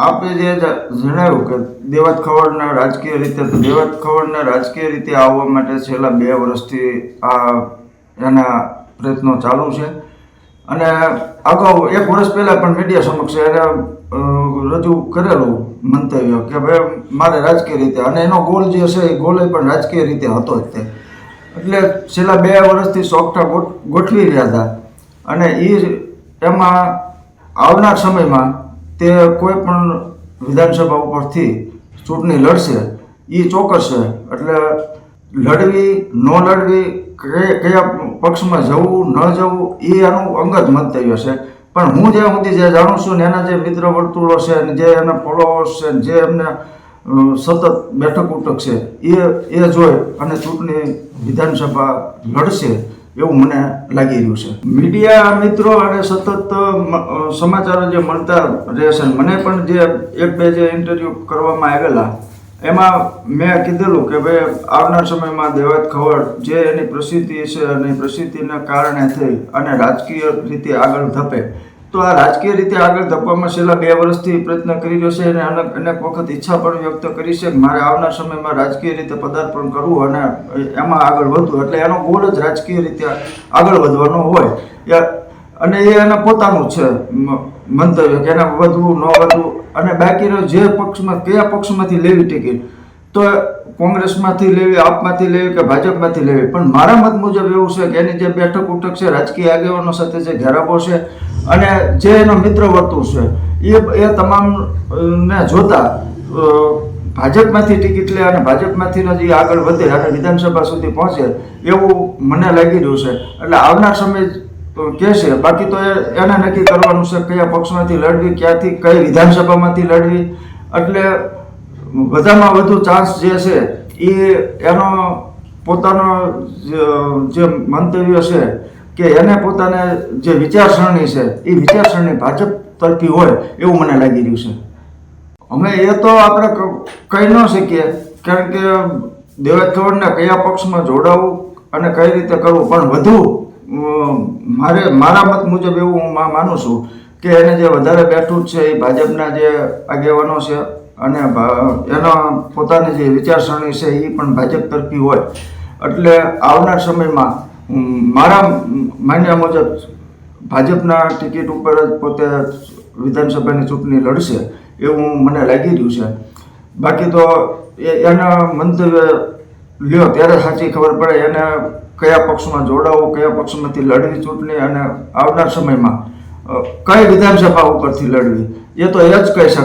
આપે જે જણાવ્યું કે દેવાત ખવડના રાજકીય રીતે તો દેવાત ખવડના રાજકીય રીતે આવવા માટે છેલ્લા બે વર્ષથી આ એના પ્રયત્નો ચાલુ છે. અને અગાઉ એક વર્ષ પહેલાં પણ મીડિયા સમક્ષ એને રજૂ કરેલું મંતવ્ય કે ભાઈ મારે રાજકીય રીતે, અને એનો ગોલ જે છે એ ગોલ પણ રાજકીય રીતે હતો જ તે. એટલે છેલ્લા બે વર્ષથી સોગઠા ગોઠવી રહ્યા હતા. અને એ એમાં આવનાર સમયમાં તે કોઈ પણ વિધાનસભા ઉપરથી ચૂંટણી લડશે એ ચોક્કસ છે. એટલે લડવી, ન લડવી કયા પક્ષમાં જવું, ન જવું એ એનું અંગત મંતવ્ય છે. પણ હું જ્યાં સુધી જે જાણું છું ને એના જે મિત્ર વર્તુળો છે ને જે એના ફોલોઅર્સ છે જે એમને સતત બેઠક ઉઠક છે, એ એ જોઈ અને ચૂંટણી વિધાનસભા લડશે એવું મને લાગી રહ્યું છે. મીડિયા મિત્રો અને સતત સમાચારો જે મળતા રહેશે છે, મને પણ જે એક બે જે ઇન્ટરવ્યૂ કરવામાં આવેલા, એમાં મેં કીધેલું કે ભાઈ, આવનાર સમયમાં દેવાત ખવડ જે એની પ્રસિદ્ધિ છે અને પ્રસિદ્ધિના કારણે થઈ અને રાજકીય રીતે આગળ ધપે તો આ રાજકીય રીતે આગળ ધપવામાં છેલ્લા બે વર્ષથી પ્રયત્ન કરી રહ્યો છે અને અનેક વખત ઈચ્છા પણ વ્યક્ત કરી છે મારે આવનાર સમયમાં રાજકીય રીતે પદાર્પણ કરવું અને એમાં આગળ વધવું. એટલે એનો ગોલ જ રાજકીય રીતે આગળ વધવાનો હોય. અને એ એના પોતાનું છે મંતવ્ય કે એને વધવું, ન વધવું અને બાકીનો જે પક્ષમાં કયા પક્ષમાંથી લેવી ટિકિટ? તો કોંગ્રેસમાંથી લેવી, આપમાંથી લેવી કે ભાજપમાંથી લેવી? પણ મારા મત મુજબ એવું છે કે એની જે બેઠક ઉઠક છે, રાજકીય આગેવાનો સાથે જે ઘેરાબો છે અને જે એનો મિત્ર વર્તુળ છે, એ એ તમામ ને જોતા ભાજપમાંથી ટિકિટ લે અને ભાજપમાંથી જે આગળ વધે અને વિધાનસભા સુધી પહોંચે, એવું મને લાગી રહ્યું છે. એટલે આવનાર સમય તો કે બાકી તો એને નક્કી કરવાનું છે કયા પક્ષમાંથી લડવી, ક્યાંથી, કઈ વિધાનસભામાંથી લડવી. એટલે બધામાં વધુ ચાન્સ જે છે એ એનો પોતાનો જે મંતવ્ય છે કે એને પોતાને જે વિચારસરણી છે, એ વિચારસરણી ભાજપ તરફી હોય એવું મને લાગી રહ્યું છે. અમે એ તો આપણે કહી ન શકીએ, કારણ કે દેવેદ ખબરને કયા પક્ષમાં જોડાવું અને કઈ રીતે કરવું? પણ વધુ મારે, મારા મત મુજબ એવું હું માનું છું કે એને જે વધારે બેઠું છે એ ભાજપના જે આગેવાનો છે અને એના પોતાની જે વિચારસરણી છે એ પણ ભાજપ તરફી હોય. એટલે આવનાર સમયમાં મારા માન્યા મુજબ ભાજપના ટિકિટ ઉપર જ પોતે વિધાનસભાની ચૂંટણી લડશે એવું મને લાગી રહ્યું છે. બાકી તો એના મંતવ્ય લ્યો, ત્યારે સાચી ખબર પડે એને કયા પક્ષમાં જોડાવું, કયા પક્ષમાંથી લડવી ચૂંટણી અને આવનાર સમયમાં કઈ વિધાનસભા ઉપરથી લડવી, એ તો એ જ કહી શકે.